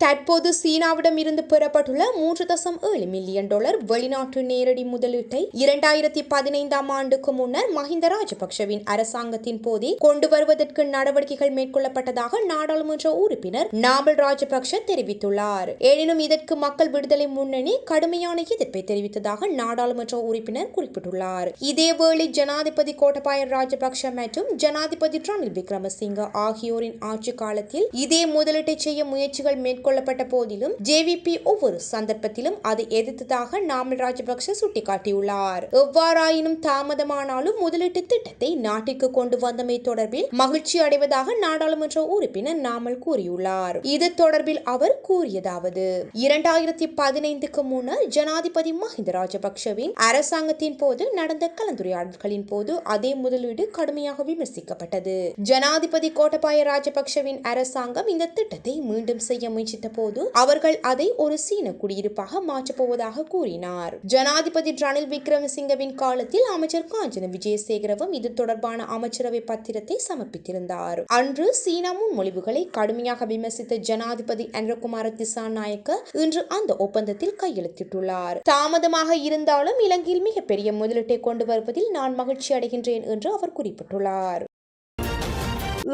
தற்போது சீனாவிடம் இருந்து பெறப்பட்டுள்ள மூன்று தசம் ஏழு மில்லியன் டாலர் வெளிநாட்டு நேரடி முதலீட்டை இரண்டாயிரத்தி பதினைந்தாம் ஆண்டுக்கு முன்னர் மஹிந்த ராஜபக்ஷவின் அரசாங்கத்தின் போதே கொண்டு வருவதற்கு நடவடிக்கைகள் மேற்கொள்ளப்பட்டதாக நாடாளுமன்ற உறுப்பினர் நாமல் ராஜபக்ஷ தெரிவித்துள்ளார். எனினும் இதற்கு மக்கள் விடுதலை முன்னணி கடுமையான எதிர்ப்பை தெரிவித்ததாக நாடாளுமன்ற உறுப்பினர் குறிப்பிட்டுள்ளார். இதேவேளை ஜனாதிபதி கோட்டபாய ராஜபக்ஷ மற்றும் ஜனாதிபதி ரணில் விக்ரமசிங்க ஆகியோரின் ஆட்சி காலத்தில் இதே முதலீட்டை செய்ய முயற்சிகள் மேற்கொள்ளப்பட்ட போதிலும் ஜேவிபி ஒவ்வொரு சந்தர்ப்பத்திலும் அதை எதிர்த்ததாக நாமல் ராஜபக்ஷ சுட்டிக்காட்டியுள்ளார். எவ்வாறாயினும் தாமதமானாலும் முதலீட்டு திட்டத்தை நாட்டிற்கு கொண்டு வந்தமை தொடர்பில் மகிழ்ச்சி அடைவதாக நாடாளுமன்ற உறுப்பினர் நாமல் கூறியுள்ளார். இது தொடர்பில் அவர் கூறியதாவது இரண்டாயிரத்தி பதினைந்துக்கு முன்னர் ஜனாதிபதி மஹிந்த ராஜபக்ஷவின் அரசாங்கத்தின் போது நடந்த கலந்துரையாடல்களின் போது அதே முதலீடு கடுமையாக விமர்சிக்கப்பட்டது. ஜனாதிபதி கோட்டபாய ராஜபக்ஷவின் அரசாங்கம் இந்த திட்டத்தை மீண்டும் செய்ய முயற்சி முயற்சித்த போது அவர்கள் அதை ஒரு சீன குடியிருப்பாக மாற்றப்போவதாக கூறினார். ஜனாதிபதி ரணில் விக்ரமசிங்கவின் காலத்தில் அமைச்சர் காஞ்சன விஜயசேகரவும் இது தொடர்பான அமைச்சரவை பத்திரத்தை சமர்ப்பித்திருந்தார். அன்று சீனா முன்மொழிவுகளை கடுமையாக விமர்சித்த ஜனாதிபதி அன்றகுமார திசாநாயக்க இன்று அந்த ஒப்பந்தத்தில் கையெழுத்திட்டுள்ளார். தாமதமாக இருந்தாலும் இலங்கையில் மிகப்பெரிய முதலீட்டை கொண்டு வருவதில் நான் மகிழ்ச்சி அடைகின்றேன் என்று அவர் குறிப்பிட்டுள்ளார்.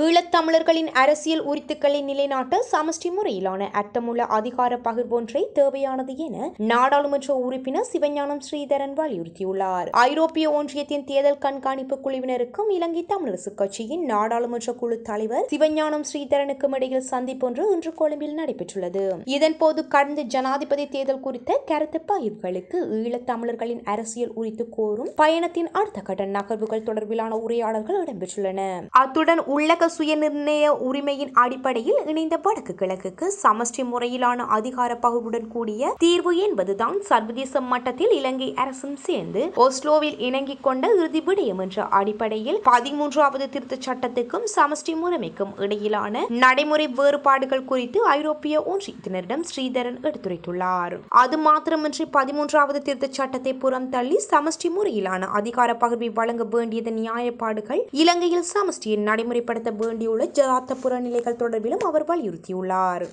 ஈழத்தமிழர்களின் அரசியல் உரித்துக்களை நிலைநாட்ட சமஷ்டி முறையிலான அர்த்தமுள்ள அதிகார பகிர்வொன்றை தேவையானது என நாடாளுமன்ற உறுப்பினர் சிவஞானம் ஸ்ரீதரன் வலியுறுத்தியுள்ளார். ஐரோப்பிய ஒன்றியத்தின் தேர்தல் கண்காணிப்பு குழுவினருக்கும் இலங்கை தமிழரசு கட்சியின் நாடாளுமன்ற குழு தலைவர் சிவஞானம் ஸ்ரீதரனுக்கும் இடையில் சந்திப்பொன்று இன்று கொழும்பில் நடைபெற்றுள்ளது. இதன்போது கடந்த ஜனாதிபதி தேர்தல் குறித்த கருத்து பகிர்வுகளுக்கு ஈழத்தமிழர்களின் அரசியல் உரித்து கோரும் பயணத்தின் அடுத்த கட்ட நகர்வுகள் தொடர்பிலான உரையாடல்கள் இடம்பெற்றுள்ளன. அத்துடன் உள்ள உள்ளக சுயநிர்ணய உரிமையின் அடிப்படையில் இணைந்த வடக்கு கிழக்குக்கு சமஷ்டி முறையிலான அதிகார பகிர்வுடன் கூடிய தீர்வு என்பதுதான் சர்வதேச மட்டத்தில் இலங்கை அரசும் சேர்ந்து ஒஸ்லோவில் இணங்கிக் கொண்ட இறுதி விடயம் என்ற அடிப்படையில் பதிமூன்றாவது திருத்த சட்டத்துக்கும் சமஷ்டி முறைமைக்கும் இடையிலான நடைமுறை வேறுபாடுகள் குறித்து ஐரோப்பிய ஒன்றியத்தினரிடம் ஸ்ரீதரன் எடுத்துரைத்துள்ளார். அது மாத்திரமின்றி பதிமூன்றாவது திருத்த சட்டத்தை புறம் தள்ளி சமஷ்டி முறையிலான அதிகார பகிர்வை வழங்க வேண்டியதன் நியாயப்பாடுகள் இலங்கையில் சமஷ்டியை நடைமுறைப்படுத்த வேண்டியுள்ள ஜதார்த்த புறநிலைகள் தொடர்பிலும் அவர் வலியுறுத்தியுள்ளார்.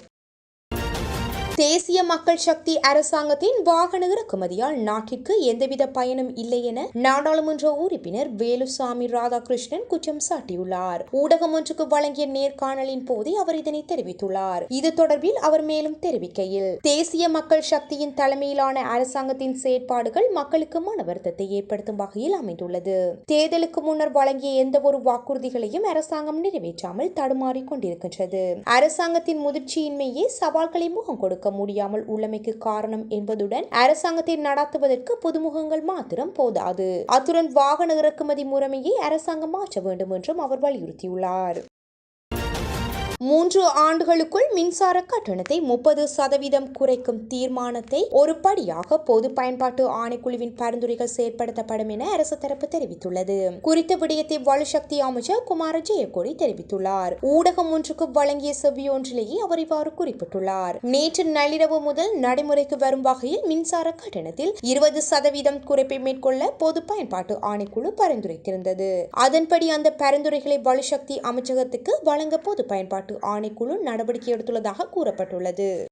தேசிய மக்கள் சக்தி அரசாங்கத்தின் வாகன இறக்குமதியால் நாட்டிற்கு எந்தவித பயனும் இல்லை என நாடாளுமன்ற உறுப்பினர் வேலுசாமி ராதாகிருஷ்ணன் குற்றம் சாட்டியுள்ளார். ஊடகம் ஒன்றுக்கு வழங்கிய நேர்காணலின் போதே அவர் இதனை தெரிவித்துள்ளார். இது தொடர்பில் அவர் மேலும் தெரிவிக்கையில் தேசிய மக்கள் சக்தியின் தலைமையிலான அரசாங்கத்தின் செயற்பாடுகள் மக்களுக்கு மன வருத்தத்தை ஏற்படுத்தும் வகையில் அமைந்துள்ளது. தேர்தலுக்கு முன்னர் வழங்கிய எந்த ஒரு வாக்குறுதிகளையும் அரசாங்கம் நிறைவேற்றாமல் தடுமாறிக் கொண்டிருக்கின்றது. அரசாங்கத்தின் முதிர்ச்சியின்மையே சவால்களை முகம் கொடுக்க முடியாமல் உள்ளமைக்கு காரணம் என்பதுடன் அரசாங்கத்தை நடத்துவதற்கு புதுமுகங்கள் மாத்திரம் போதாது. அத்துடன் வாகன இறக்குமதி முறைமையை அரசாங்கம் மாற்ற வேண்டும் என்றும் அவர் வலியுறுத்தியுள்ளார். மூன்று ஆண்டுகளுக்குள் மின்சார கட்டணத்தை முப்பது சதவீதம் குறைக்கும் தீர்மானத்தை ஒரு படியாக பொது பயன்பாட்டு ஆணைக்குழுவின் பரிந்துரைகள் செயற்படுத்தப்படும் என அரசு தரப்பு தெரிவித்துள்ளது. குறித்த விடயத்தை வலுசக்தி அமைச்சர் குமார ஜெயக்கோடி தெரிவித்துள்ளார். ஊடகம் ஒன்றுக்கு வழங்கிய செவ்வியொன்றிலேயே அவர் இவ்வாறு குறிப்பிட்டுள்ளார். நேற்று நள்ளிரவு முதல் நடைமுறைக்கு வரும் வகையில் மின்சார கட்டணத்தில் இருபது சதவீதம் குறைப்பை மேற்கொள்ள பொது பயன்பாட்டு ஆணைக்குழு பரிந்துரைத்திருந்தது. அதன்படி அந்த பரிந்துரைகளை வலுசக்தி அமைச்சகத்துக்கு வழங்க பொது பயன்பாட்டு ஆணைக்குழு நடவடிக்கை எடுத்துள்ளதாக கூறப்பட்டுள்ளது.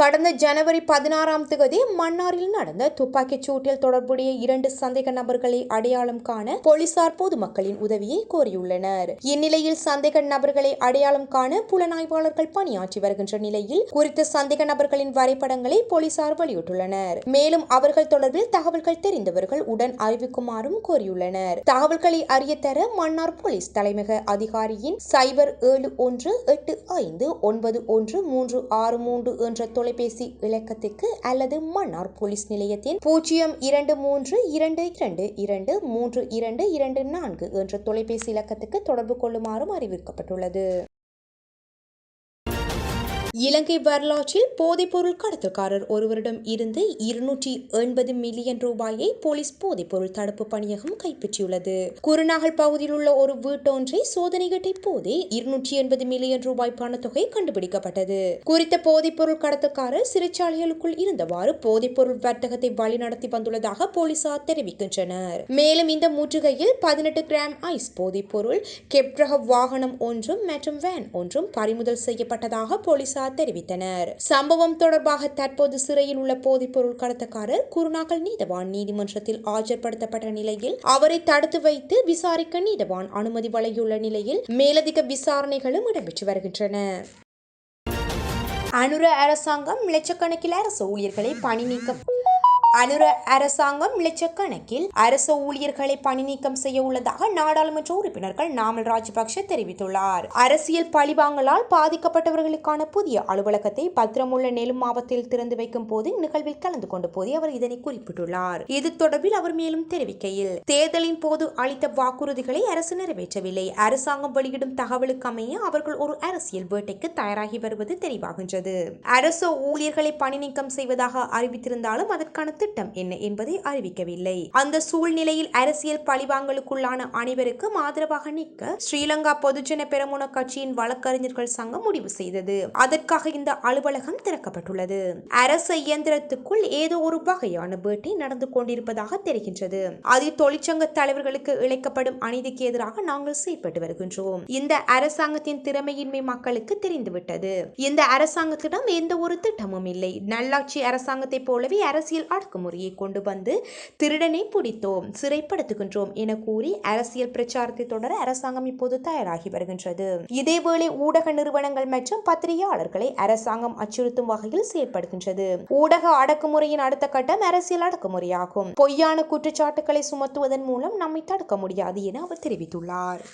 கடந்த ஜனவரி பதினாறாம் தேதி மன்னாரில் நடந்த துப்பாக்கிச் சூட்டில் தொடர்புடைய இரண்டு சந்தேக நபர்களை அடையாளம் காண போலீசார் பொதுமக்களின் உதவியை கோரியுள்ளனர். இந்நிலையில் சந்தேக நபர்களை அடையாளம் காண புலனாய்வாளர்கள் பணியாற்றி வருகின்ற நிலையில் குறித்த சந்தேக நபர்களின் வரைபடங்களை போலீசார் வெளியிட்டுள்ளனர். மேலும் அவர்கள் தொடர்பில் தகவல்கள் தெரிந்தவர்கள் உடன் அறிவிக்குமாறும் கோரியுள்ளனர். தகவல்களை அறிய தர மன்னார் போலீஸ் தலைமையக அதிகாரியின் சைபர் ஏழு ஒன்று எட்டு ஐந்து ஒன்பது ஒன்று மூன்று ஆறு மூன்று என்ற தொலைபேசி இலக்கத்துக்கு அல்லது மன்னார் போலீஸ் நிலையத்தின் பூஜ்ஜியம் இரண்டு மூன்று இரண்டு இரண்டு இரண்டு மூன்று இரண்டு இரண்டு நான்கு என்ற தொலைபேசி இலக்கத்துக்கு தொடர்பு கொள்ளுமாறும் அறிவிக்கப்பட்டுள்ளது இலங்கை வரலாற்றில் போதைப்பொருள் கடத்தல்காரர் ஒருவரிடம் இருந்து இருநூற்றி எண்பது மில்லியன் ரூபாயை போலீஸ் போதைப்பொருள் தடுப்பு பணியகம் கைப்பற்றியுள்ளது. குருநாகல் பகுதியில் உள்ள ஒரு வீட்டொன்றை சோதனையிட்ட போதே இருநூற்றி எண்பது மில்லியன் ரூபாய் பணத்தொகை கண்டுபிடிக்கப்பட்டது. குறித்த போதைப்பொருள் கடத்தல்காரர் சிறைச்சாலைகளுக்குள் இருந்தவாறு போதைப்பொருள் வர்த்தகத்தை வழிநடத்தி வந்துள்ளதாக போலீசார் தெரிவிக்கின்றனர். மேலும் இந்த முற்றுகையில் பதினெட்டு கிராம் ஐஸ் போதைப்பொருள் கெப்ரக வாகனம் ஒன்றும் மற்றும் வேன் ஒன்றும் பறிமுதல் செய்யப்பட்டதாக போலீசார் போலீசார் தெரிவித்தனர். சம்பவம் தொடர்பாக தற்போது சிறையில் உள்ள போதைப்பொருள் கடத்தக்காரர் குருநாகல் நீதவான் நீதிமன்றத்தில் ஆஜர்படுத்தப்பட்ட நிலையில் அவரை தடுத்து வைத்து விசாரிக்க நீதவான் அனுமதி வழங்கியுள்ள நிலையில் மேலதிக விசாரணைகளும் இடம்பெற்று வருகின்றன. அனுர அரசாங்கம் லட்சக்கணக்கில் அரசு ஊழியர்களை பணி நீக்கம் அனுர அரசாங்கம் லட்சக்கணக்கில் அரசு ஊழியர்களை பணி நீக்கம் செய்ய உள்ளதாக நாடாளுமன்ற உறுப்பினர்கள் நாமல் ராஜபக்ஷ தெரிவித்துள்ளார். அரசியல் பழிவாங்கலால் பாதிக்கப்பட்டவர்களுக்கான புதிய அலுவலகத்தை பத்திரமுள்ள நெலும் மாவட்டத்தில் திறந்து வைக்கும் போது நிகழ்வில் கலந்து கொண்ட போதே அவர் இதனை குறிப்பிட்டுள்ளார். இது தொடர்பில் அவர் மேலும் தெரிவிக்கையில் தேர்தலின் போது அளித்த வாக்குறுதிகளை அரசு நிறைவேற்றவில்லை. அரசாங்கம் வெளியிடும் தகவலுக்கு அமைய அவர்கள் ஒரு அரசியல் வேட்டைக்கு தயாராகி வருவது தெரிவாகின்றது. அரசு ஊழியர்களை பணி நீக்கம் செய்வதாக அறிவித்திருந்தாலும் அதற்கான திட்டம் என்ன என்பதை அறிவிக்கவில்லை. அந்த சூழ்நிலையில் அரசியல் பழிவாங்கலுக்குள்ளான அனைவருக்கும் ஆதரவாக நிற்க ஸ்ரீலங்கா பொதுஜன பெரமுன கட்சியின் வழக்கறிஞர்கள் சங்கம் முடிவு செய்தது. அதற்காக இந்த அலுவலகம் திறக்கப்பட்டுள்ளது. அரச இயந்திரத்துக்குள் ஏதோ ஒரு வகையான பேட்டி நடந்து கொண்டிருப்பதாக தெரிகின்றது. அதில் தொழிற்சங்க தலைவர்களுக்கு இழைக்கப்படும் அநீதிக்கு எதிராக நாங்கள் செயல்பட்டு வருகின்றோம். இந்த அரசாங்கத்தின் திறமையின்மை மக்களுக்கு தெரிந்துவிட்டது. இந்த அரசாங்கத்திடம் எந்த ஒரு திட்டமும் இல்லை. நல்லாட்சி அரசாங்கத்தை போலவே அரசியல் அடக்குமுறையை கொண்டு வந்து திருடனை பிடித்தோம் சிறைப்படுத்துகின்றோம் என கூறி அரசியல் பிரச்சாரத்தை தொடர அரசாங்கம் இப்போது தயாராகி வருகின்றது. இதேவேளை ஊடக நிறுவனங்கள் மற்றும் பத்திரிகையாளர்களை அரசாங்கம் அச்சுறுத்தும் வகையில் செயல்படுகின்றது ஊடக அடக்குமுறையின் அடுத்த கட்டம் அரசியல் அடக்குமுறையாகும். பொய்யான குற்றச்சாட்டுகளை சுமத்துவதன் மூலம் நம்மை தடுக்க முடியாது என அவர் தெரிவித்துள்ளார்.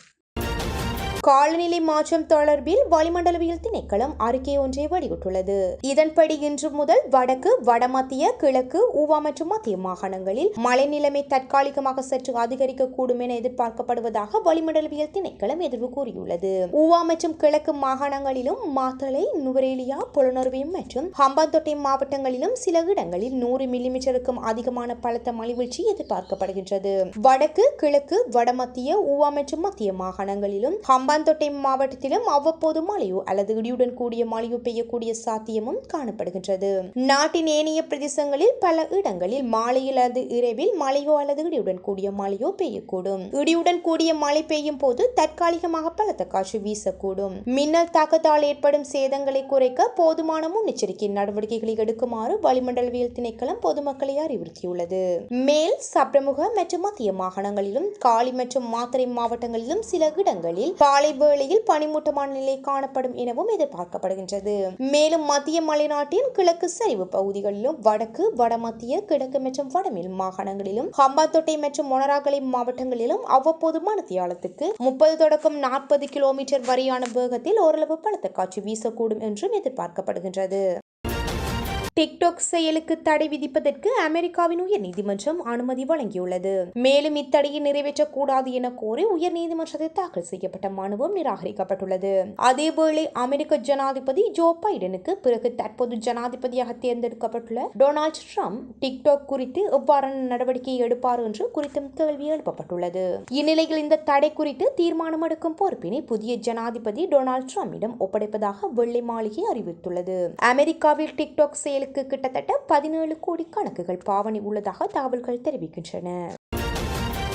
காலநிலை மாற்றம் தொடர்பில் வளிமண்டலவியல் திணைக்களம் அறிக்கை ஒன்றை வெளியிட்டுள்ளது. இதன்படி இன்று முதல் வடக்கு வடமத்திய கிழக்கு ஊவா மற்றும் மத்திய மாகாணங்களில் மழை நிலைமை தற்காலிகமாக சற்று அதிகரிக்கக்கூடும் என எதிர்பார்க்கப்படுவதாக வளிமண்டலவியல் திணைக்களம் எதிர்வு கூறியுள்ளது. ஊவா மற்றும் கிழக்கு மாகாணங்களிலும் மாத்தளை நுவரேலியா புலனறுவை மற்றும் ஹம்பாந்தோட்டை மாவட்டங்களிலும் சில இடங்களில் நூறு மில்லிமீட்டருக்கும் அதிகமான பலத்த மழைவீழ்ச்சி எதிர்பார்க்கப்படுகின்றது. வடக்கு கிழக்கு வடமத்திய ஊவா மற்றும் மத்திய மாகாணங்களிலும் ஹம்பா ஹம்பாந்தோட்டை மாவட்டத்திலும் அவ்வப்போது மழையோ அல்லது இடியுடன் கூடிய மழையோ பெய்யக்கூடிய சாத்தியமும் காணப்படுகின்றது. நாட்டின் ஏனைய பிரதேசங்களில் பல இடங்களில் மாலையில் அல்லது இரவில் மழையோ அல்லது இடியுடன் கூடிய மழையோ பெய்யக்கூடும். இடியுடன் கூடிய மழை பெய்யும் போது தற்காலிகமாக பலத்த காற்று வீசக்கூடும். மின்னல் தாக்கத்தால் ஏற்படும் சேதங்களை குறைக்க போதுமான முன்னெச்சரிக்கை நடவடிக்கைகளை எடுக்குமாறு வளிமண்டலவியல் திணைக்களம் பொதுமக்களை அறிவுறுத்தியுள்ளது. மேல் சப்ரமுக மற்றும் மத்திய மாகாணங்களிலும் காலி மற்றும் மாத்தறை மாவட்டங்களிலும் சில இடங்களில் காலை வேளையில் பனிமூட்டமான நிலை காணப்படும் எனவும் எதிர்பார்க்கப்படுகின்றது. மேலும் மத்திய மலைநாட்டின் கிழக்கு சரிவு பகுதிகளிலும் வடக்கு வடமத்திய கிழக்கு மற்றும் வடமேல் மாகாணங்களிலும் ஹம்பாத்தோட்டை மற்றும் மொனராகலை மாவட்டங்களிலும் அவ்வப்போது மனத்தியாலத்துக்கு முப்பது தொடக்கம் நாற்பது கிலோமீட்டர் வரையான வேகத்தில் ஓரளவு பலத்த காட்சி வீசக்கூடும் என்றும் எதிர்பார்க்கப்படுகின்றது. டிக்டாக் செயலுக்கு தடை விதிப்பதற்கு அமெரிக்காவின் உயர்நீதிமன்றம் அனுமதி வழங்கியுள்ளது. மேலும் இத்தடையை நிறைவேற்றக்கூடாது என கோரி உயர்நீதிமன்றத்தில் தாக்கல் செய்யப்பட்ட மனுவும் நிராகரிக்கப்பட்டுள்ளது. அதேவேளை அமெரிக்க ஜனாதிபதி ஜோ பைடனுக்கு பிறகு தற்போது ஜனாதிபதியாக தேர்ந்தெடுக்கப்பட்டுள்ள டொனால்ட் ட்ரம்ப் டிக்டாக் குறித்து எவ்வாறான நடவடிக்கை எடுப்பார் என்று குறித்தும் கேள்வி எழுப்பப்பட்டுள்ளது. இந்நிலையில் இந்த தடை குறித்து தீர்மானம் எடுக்கும் பொறுப்பினை புதிய ஜனாதிபதி டொனால்ட் ட்ரம்பிடம் ஒப்படைப்பதாக வெள்ளை மாளிகை அறிவித்துள்ளது. அமெரிக்காவில் டிக்டாக் செயலுக்கு கிட்டத்தட்ட பதினேழு கோடி கணக்குகள் பாவனை உள்ளதாக தகவல்கள் தெரிவிக்கின்றன.